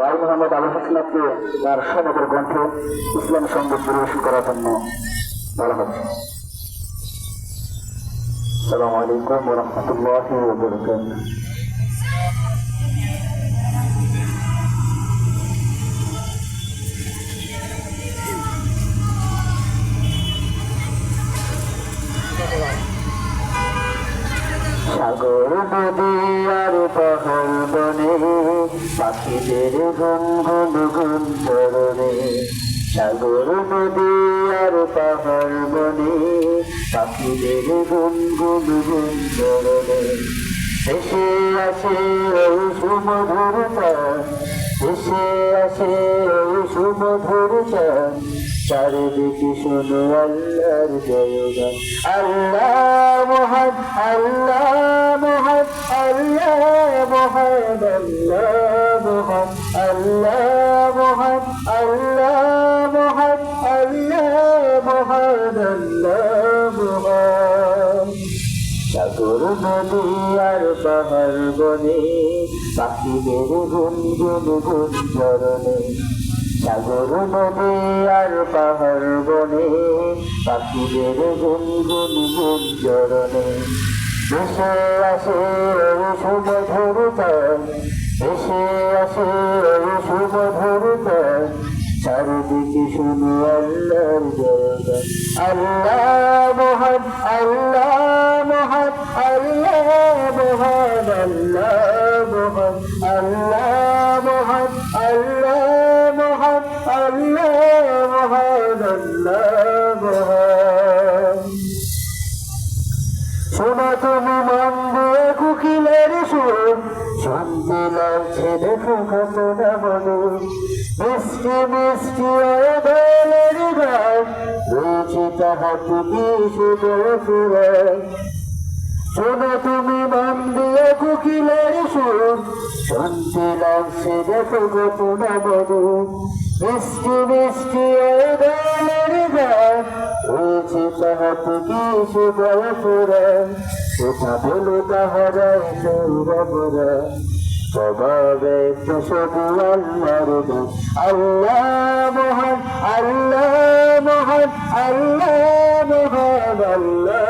ভাই মোহাম্মদ আবু হাসনাথকে তার সমগ্র গ্রন্থে ইসলাম সংগীত পরিবেশন করার জন্য বলা হচ্ছে ওরহমতুল্লাহি ওবরাকাতুহু সাগর নদী আর পাহাড় বনে, পাখিদের গুন গুন গুন চরণে সাগর নদী আর পাহাড় বনে, পাখিদের গুন গুন গুন চরণে এসে আসে ওই সুমধুর চান এসে আসে ওই সুমধুর চান চারিদিকে শুনো আল্লাহর জয়গান আল্লাহ মহান আল্লাহ মহান আল্লাহ মহান আল্লাহ মহান আল্লাহ মহান আল্লাহ মহান আল্লাহ মহান আল্লাহ মহান সাগর নদী আর পাহাড় বনে পাখিদের গুন চরণে সাগর নদী আর পাহাড় বনে, পাখিদের গুন গুন গুন চরণে এসে আসে সুমধুর এসে আসে সুমধুর চারিদিকে শুনো আল্লাহর জয়গান আল্লাহ মহান আল্লাহ মহান আল্লাহ মহান আল্লাহ মহান আল্লাহ মহান, আল্লাহ মহান আল্লাহ মহান শোনো তুমি মন দিয়ে কুকিলের সুর শুনতে লাগছে দেখো কত না মনে মিষ্টি মিষ্টি দলের গান রয়েছে তাহা তুমি সুদর ফুরায় শোনো তুমি মন দিয়ে কুকিলের সুর শুনতে লাগছে দেখো কত না মনে মিষ্টি মিষ্টি ওই দলের গান রয়েছে তাহা তুমি সুদর ফুরায় কোথা বলো তাহারাই সৌরভরা স্বভাবে শুধু আল্লাহর দান আল্লাহ মহান আল্লাহ মহান আল্লাহ মহান আল্লাহ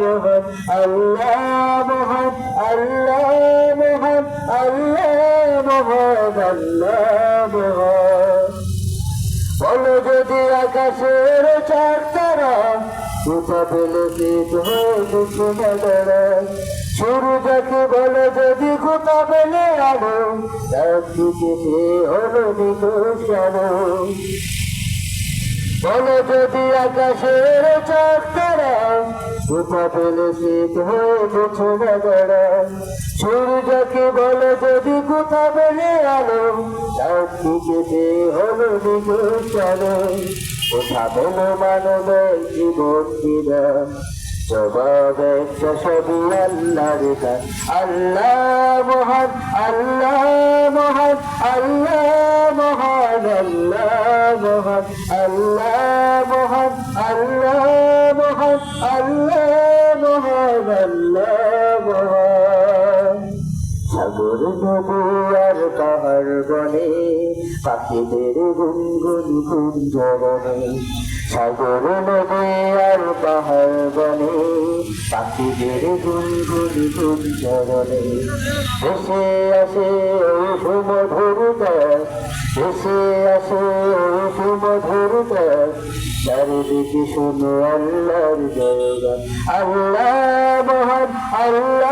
মহান আল্লাহ মহান আল্লাহ মহান আল্লাহ মহান আল্লাহ মহান যদি আকাশের চার তারা শীত দাঁড়া সূর্যকে বলে যদি কোথা পেলে আলো একদিকে হলো যদি আকাশের চার তারা শীত হয়েছে দাঁড়া সূর্যকে বলে যদি আলো একদিকে সে হলো নিকোষানো কোথা পেল মানবের জীবন বিরাম জবাবে আল্লাহ মহান আল্লাহ মহান আল্লাহ মহান আল্লাহ মহান আল্লাহ সাগর নদী আর পাহাড় বনে, পাখিদের গুনগুন গুঞ্জরণে সাগর নদী আর পাহাড় বনে, পাখিদের গুনগুন গুঞ্জরণে এসে আসে সুমধুর গান এসে আসে সুমধুর চারিদিকে শুনো আল্লাহর জয়গান আল্লাহ মহান, আল্লাহ